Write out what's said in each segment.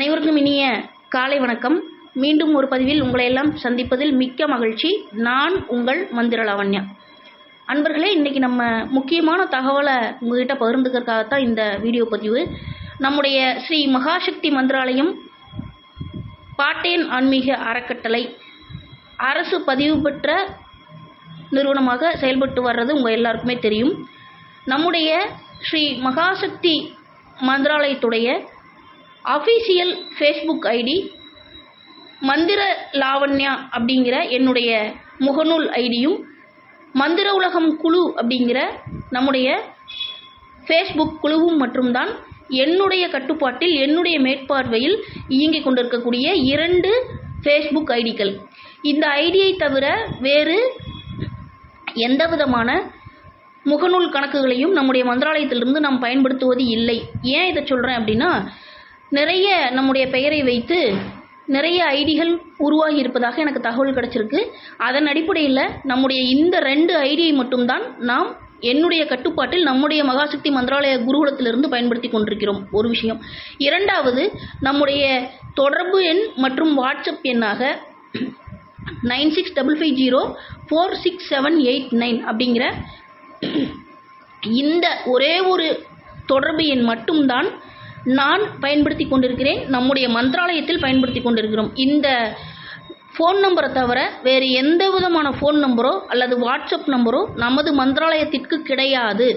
அனைவருக்கும் இனிய காலை வணக்கம். மீண்டும் ஒரு பதிவில் உங்களை எல்லாம் சந்திப்பதில் மிக்க மகிழ்ச்சி. நான் உங்கள் மந்திர லாவண்யா. அன்பர்களே இன்றைக்கி நம்ம முக்கியமான தகவலை உங்ககிட்ட பகிர்ந்துக்கிறதுக்காகத்தான் இந்த வீடியோ பதிவு. நம்முடைய ஸ்ரீ மகாசக்தி மந்திராலயம் பாட்டேன் ஆன்மீக அறக்கட்டளை அரசு பதிவு பெற்ற நிறுவனமாக செயல்பட்டு வர்றது உங்கள் எல்லாருக்குமே தெரியும். நம்முடைய ஸ்ரீ மகாசக்தி மந்திராலயத்துடைய அஃபீஷியல் ஃபேஸ்புக் ஐடி மந்திர லாவண்யா அப்படிங்கிற என்னுடைய முகநூல் ஐடியும் மந்திர உலகம் குழு அப்படிங்கிற நம்முடைய ஃபேஸ்புக் குழுவும் மட்டும்தான் என்னுடைய கட்டுப்பாட்டில் என்னுடைய மேற்பார்வையில் இயங்கிக் கொண்டிருக்கக்கூடிய இரண்டு ஃபேஸ்புக் ஐடிகள் இந்த ஐடியை தவிர வேறு எந்த விதமான முகநூல் கணக்குகளையும் நம்முடைய மந்திராலயத்திலிருந்து நாம் பயன்படுத்துவது இல்லை. ஏன் இதை சொல்கிறேன் அப்படின்னா நிறைய நம்முடைய பெயரை வைத்து நிறைய ஐடிகள் உருவாகி இருப்பதாக எனக்கு தகவல் கிடச்சிருக்கு. அதன் அடிப்படையில் நம்முடைய இந்த ரெண்டு ஐடியை மட்டும்தான் நாம் என்னுடைய கட்டுப்பாட்டில் நம்முடைய மகாசக்தி மந்திராலய குருகுலத்திலிருந்து பயன்படுத்தி கொண்டிருக்கிறோம். ஒரு விஷயம். இரண்டாவது நம்முடைய தொடர்பு எண் மற்றும் வாட்ஸ்அப் எண்ணாக nine six double five zero four six seven eight nine அப்படிங்கிற இந்த ஒரே ஒரு தொடர்பு எண் மட்டும்தான் நான் பயன்படுத்தி கொண்டிருக்கிறேன் நம்முடைய மந்திராலயத்தில் பயன்படுத்தி கொண்டிருக்கிறோம். இந்த ஃபோன் நம்பரை தவிர வேறு எந்த விதமான ஃபோன் நம்பரோ அல்லது வாட்ஸ்அப் நம்பரோ நமது மந்திராலயத்திற்கு கிடையாது.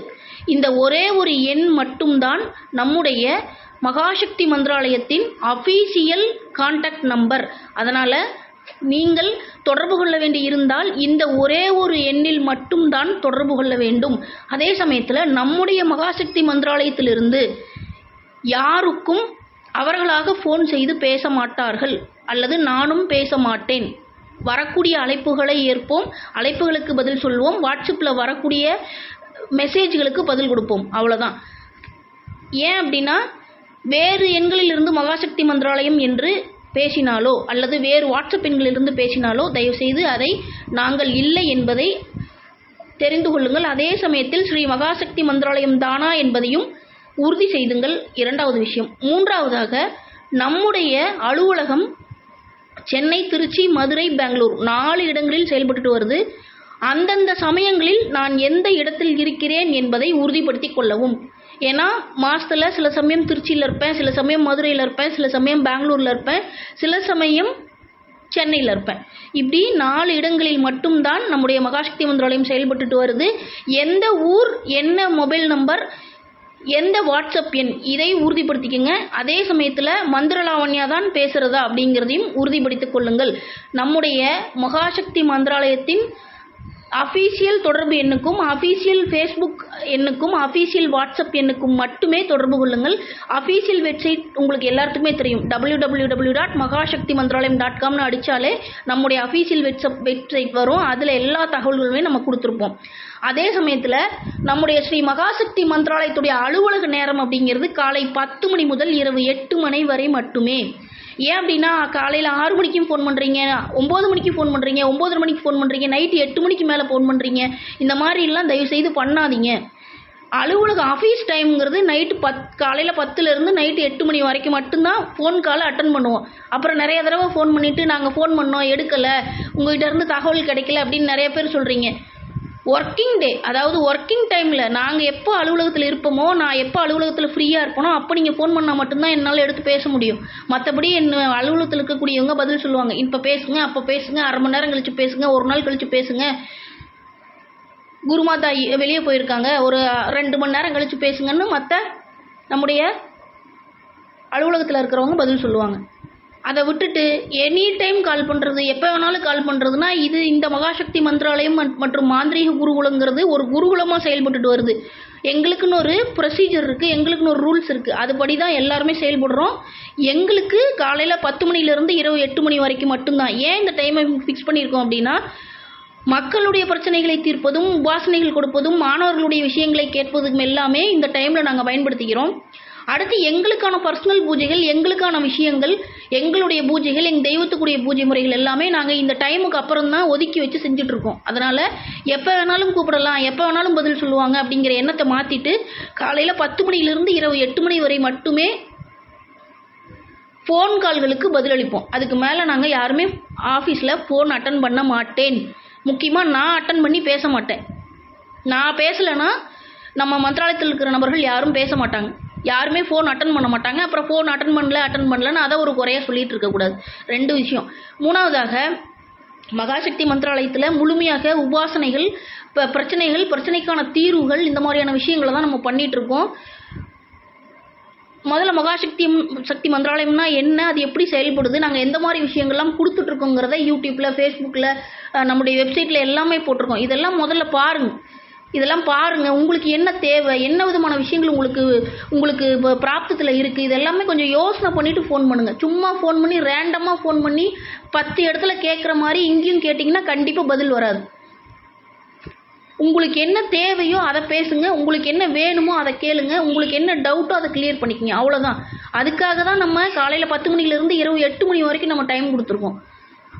இந்த ஒரே ஒரு எண் மட்டும்தான் நம்முடைய மகாசக்தி மந்திராலயத்தின் அஃபீஷியல் கான்டாக்ட் நம்பர் அதனால் நீங்கள் தொடர்பு கொள்ள வேண்டி இருந்தால் இந்த ஒரே ஒரு எண்ணில் மட்டும்தான் தொடர்பு கொள்ள வேண்டும். அதே சமயத்தில் நம்முடைய மகாசக்தி மந்திராலயத்திலிருந்து யாருக்கும் அவர்களாக ஃபோன் செய்து பேச மாட்டார்கள் அல்லது நானும் பேச மாட்டேன் வரக்கூடிய அழைப்புகளை ஏற்போம். அழைப்புகளுக்கு பதில் சொல்வோம். வாட்ஸ்அப்பில் வரக்கூடிய மெசேஜ்களுக்கு பதில் கொடுப்போம். அவ்வளோதான் ஏன் அப்படின்னா வேறு எண்களிலிருந்து மகாசக்தி மந்திராலயம் என்று பேசினாலோ அல்லது வேறு வாட்ஸ்அப் எண்களிலிருந்து பேசினாலோ தயவுசெய்து அதை நாங்கள் இல்லை என்பதை தெரிந்து கொள்ளுங்கள். அதே சமயத்தில் ஸ்ரீ மகாசக்தி மந்திராலயம் தானா என்பதையும் உறுதி செய்துங்கள். இரண்டாவது விஷயம். மூன்றாவதாக நம்முடைய அலுவலகம் சென்னை திருச்சி மதுரை பெங்களூர் நாலு இடங்களில் செயல்பட்டு வருது. அந்தந்த சமயங்களில் நான் எந்த இடத்தில் இருக்கிறேன் என்பதை உறுதிப்படுத்தி கொள்ளவும். ஏன்னா மாதத்தில் சில சமயம் திருச்சியில் இருப்பேன் சில சமயம் மதுரையில் இருப்பேன் சில சமயம் பெங்களூரில் இருப்பேன் சில சமயம் சென்னையில் இருப்பேன். இப்படி நாலு இடங்களில் மட்டும்தான் நம்முடைய மகாசக்தி மந்திராலயம் செயல்பட்டுட்டு வருது. எந்த ஊர் என்ன மொபைல் நம்பர் எந்த வாட்ஸ்அப் எண் இதை உறுதிப்படுத்திக்கங்க? அதே சமயத்தில் மந்திரலாவண்யா தான் பேசுகிறதா அப்படிங்கிறதையும் உறுதிப்படுத்திக் கொள்ளுங்கள். நம்முடைய மகாசக்தி மந்திராலயத்தின் அஃபீஷியல் தொடர்பு எண்ணுக்கும் அஃபீஷியல் ஃபேஸ்புக் எண்ணுக்கும் அஃபீஷியல் வாட்ஸ்அப் எண்ணுக்கும் மட்டுமே தொடர்பு கொள்ளுங்கள். அஃபீஷியல் வெப்சைட் உங்களுக்கு எல்லாத்துக்குமே தெரியும். W W W dot Mahashakti Mantralayam dot காம்னு அடித்தாலே நம்முடைய அஃபீஷியல் வெப்சப் வெப்சைட் வரும். அதில் எல்லா தகவல்களுமே நம்ம கொடுத்துருப்போம். அதே சமயத்தில் நம்முடைய ஸ்ரீ மகாசக்தி மந்திராலயத்துடைய அலுவலக நேரம் அப்படிங்கிறது காலை பத்து மணி முதல் இரவு எட்டு மணி வரை மட்டுமே. ஏன் அப்படின்னா காலையில் ஆறு மணிக்கும் ஃபோன் பண்ணுறீங்க ஒம்பது மணிக்கு ஃபோன் பண்ணுறீங்க ஒம்பது மணிக்கு ஃபோன் பண்ணுறீங்க நைட்டு எட்டு மணிக்கு மேலே ஃபோன் பண்ணுறீங்க இந்த மாதிரிலாம் தயவுசெய்து பண்ணாதீங்க. அலுவலக ஆஃபீஸ் டைம்ங்கிறது நைட்டு பத் காலையில் பத்துலேருந்து நைட்டு எட்டு மணி வரைக்கும் மட்டும்தான் ஃபோன் காலை அட்டன் பண்ணுவோம். அப்புறம் நிறைய தடவை ஃபோன் பண்ணிவிட்டு நாங்கள் ஃபோன் பண்ணோம் எடுக்கலை உங்கள்கிட்ட இருந்து தகவல் கிடைக்கல அப்படின்னு நிறைய பேர் சொல்கிறீங்க ஒர்க்கிங் டே அதாவது ஒர்க்கிங் டைமில் நாங்கள் எப்போ அலுவலகத்தில் இருப்போமோ நான் எப்போ அலுவலகத்தில் ஃப்ரீயாக இருப்போனோ அப்போ நீங்கள் ஃபோன் பண்ணால் மட்டும்தான் என்னால் எடுத்து பேச முடியும். மற்றபடி என் அலுவலகத்தில் இருக்கக்கூடியவங்க பதில் சொல்லுவாங்க. இப்போ பேசுங்க அப்போ பேசுங்க அரை மணி நேரம் கழித்து பேசுங்க ஒரு நாள் கழித்து பேசுங்க. குருமாதா வெளியே போயிருக்காங்க. ஒரு ரெண்டு மணி நேரம் கழித்து பேசுங்கன்னு மற்ற நம்முடைய அலுவலகத்தில் இருக்கிறவங்க பதில் சொல்லுவாங்க. அதை விட்டுட்டு எனி டைம் கால் பண்ணுறது எப்போ வேணாலும் கால் பண்ணுறதுனா இது இந்த மகாசக்தி மந்திராலயம் மற்றும் மாந்திரீக குருகுலங்கிறது ஒரு குருகுலமாக செயல்பட்டுட்டு வருது. எங்களுக்குன்னு ஒரு ப்ரொசீஜர் இருக்குது எங்களுக்குன்னு ஒரு ரூல்ஸ் இருக்குது அதுபடி தான் எல்லாருமே செயல்படுறோம். எங்களுக்கு காலையில் பத்து மணிலேருந்து இரவு எட்டு மணி வரைக்கும் மட்டும்தான். ஏன் இந்த டைமை ஃபிக்ஸ் பண்ணியிருக்கோம் அப்படின்னா மக்களுடைய பிரச்சனைகளை தீர்ப்பதும் உபாசனைகள் கொடுப்பதும் மாணவர்களுடைய விஷயங்களை கேட்பதும் எல்லாமே இந்த டைமில் நாங்கள் பயன்படுத்திக்கிறோம். அடுத்து எங்களுக்கான பர்சனல் பூஜைகள் எங்களுக்கான விஷயங்கள் எங்களுடைய பூஜைகள் எங்கள் தெய்வத்துக்குரிய பூஜை முறைகள் எல்லாமே நாங்கள் இந்த டைமுக்கு அப்புறம் தான் ஒதுக்கி வச்சு செஞ்சுட்ருக்கோம் அதனால் எப்போ வேணாலும் கூப்பிடலாம் எப்போ வேணாலும் பதில் சொல்லுவாங்க அப்படிங்கிற எண்ணத்தை மாற்றிட்டு காலையில் பத்து மணியிலிருந்து இரவு எட்டு மணி வரை மட்டுமே ஃபோன் கால்களுக்கு பதிலளிப்போம். அதுக்கு மேலே நாங்கள் யாருமே ஆஃபீஸில் ஃபோன் அட்டன் பண்ண மாட்டேன். முக்கியமாக நான் அட்டன் பண்ணி பேச மாட்டேன். நான் பேசலைன்னா நம்ம மந்திராலயத்தில் இருக்கிற நபர்கள் யாரும் பேச மாட்டாங்க. யாருமே ஃபோன் அட்டன் பண்ண மாட்டாங்க. அப்புறம் ஃபோன் அட்டன் பண்ணல அட்டன் பண்ணலன்னு அதை ஒரு குறையாக சொல்லிட்டு இருக்கக்கூடாது ரெண்டு விஷயம். மூணாவதாக மகாசக்தி மந்திராலயத்தில் முழுமையாக உபாசனைகள் இப்போ பிரச்சனைகள் பிரச்சனைக்கான தீர்வுகள் இந்த மாதிரியான விஷயங்களை தான் நம்ம பண்ணிகிட்ருக்கோம் முதல்ல மகாசக்தி சக்தி மந்திராலயம்னா என்ன அது எப்படி செயல்படுது நாங்கள் எந்த மாதிரி விஷயங்கள்லாம் கொடுத்துட்ருக்கோங்கிறத யூடியூப்பில் ஃபேஸ்புக்கில் நம்முடைய வெப்சைட்டில் எல்லாமே போட்டிருக்கோம். இதெல்லாம் முதல்ல பாருங்கள் இதெல்லாம் பாருங்கள் உங்களுக்கு என்ன தேவை என்ன விதமான விஷயங்கள் உங்களுக்கு உங்களுக்கு இப்போ பிராப்தத்தில் இருக்குது இதெல்லாமே கொஞ்சம் யோசனை பண்ணிவிட்டு ஃபோன் பண்ணுங்கள் சும்மா ஃபோன் பண்ணி ரேண்டமாக ஃபோன் பண்ணி பத்து இடத்துல கேட்குற மாதிரி இங்கேயும் கேட்டிங்கன்னா கண்டிப்பாக பதில் வராது. உங்களுக்கு என்ன தேவையோ அதை பேசுங்க உங்களுக்கு என்ன வேணுமோ அதை கேளுங்க உங்களுக்கு என்ன டவுட்டோ அதை கிளியர் பண்ணிக்கங்க அவ்வளோதான் அதுக்காக தான் நம்ம காலையில் பத்து மணிலேருந்து இரவு எட்டு மணி வரைக்கும் நம்ம டைம் கொடுத்துருக்கோம்.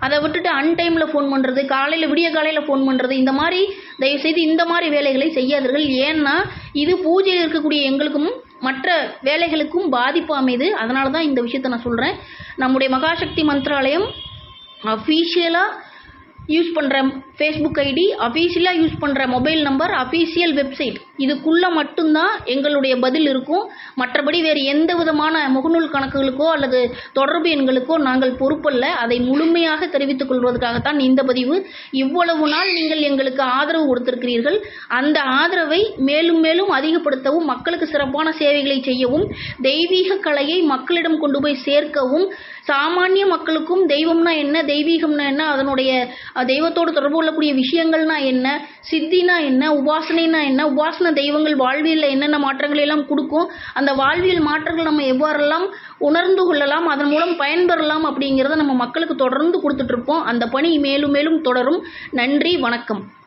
அதை விட்டுட்டு அன்டைமில் ஃபோன் பண்ணுறது காலையில் விடிய காலையில் ஃபோன் பண்ணுறது இந்த மாதிரி தயவுசெய்து இந்த மாதிரி வேலைகளை செய்யாதீர்கள். ஏன்னா இது பூஜையில் இருக்கக்கூடிய எங்களுக்கும் மற்ற வேலைகளுக்கும் பாதிப்பு அமைது. அதனால தான் இந்த விஷயத்த நான் சொல்கிறேன் நம்முடைய மகாசக்தி மந்திராலயம் அஃபீஷியலாக யூஸ் பண்ணுற ஃபேஸ்புக் ஐடி அஃபீஷியலாக யூஸ் பண்ணுற மொபைல் நம்பர் அஃபீஷியல் வெப்சைட் இதுக்குள்ளே மட்டும்தான் எங்களுடைய பதில் இருக்கும். மற்றபடி வேறு எந்த விதமான முகநூல் கணக்குகளுக்கோ அல்லது தொடர்பு எண்களுக்கோ நாங்கள் பொறுப்பல்ல. அதை முழுமையாக தெரிவித்துக் கொள்வதற்காகத்தான் இந்த பதிவு. இவ்வளவு நாள் நீங்கள் எங்களுக்கு ஆதரவு கொடுத்திருக்கிறீர்கள். அந்த ஆதரவை மேலும் மேலும் அதிகப்படுத்தவும் மக்களுக்கு சிறப்பான சேவைகளை செய்யவும் தெய்வீக கலையை மக்களிடம் கொண்டு போய் சேர்க்கவும் சாமானிய மக்களுக்கும் தெய்வம்னா என்ன தெய்வீகம்னா என்ன அதனுடைய தெய்வத்தோடு தொடர்பு கொள்ளக்கூடிய விஷயங்கள்னா என்ன? சித்தினா என்ன? உபாசனைனா என்ன? உபாசன தெய்வங்கள் வாழ்வியலில் என்னென்ன மாற்றங்களை எல்லாம் கொடுக்கும்? அந்த வாழ்வியல் மாற்றங்கள் நம்ம எவ்வாறெல்லாம் உணர்ந்து கொள்ளலாம்? அதன் மூலம் பயன்பெறலாம் அப்படிங்கிறத நம்ம மக்களுக்கு தொடர்ந்து கொடுத்துட்ருப்போம் அந்த பணி மேலும் மேலும் தொடரும். நன்றி வணக்கம்.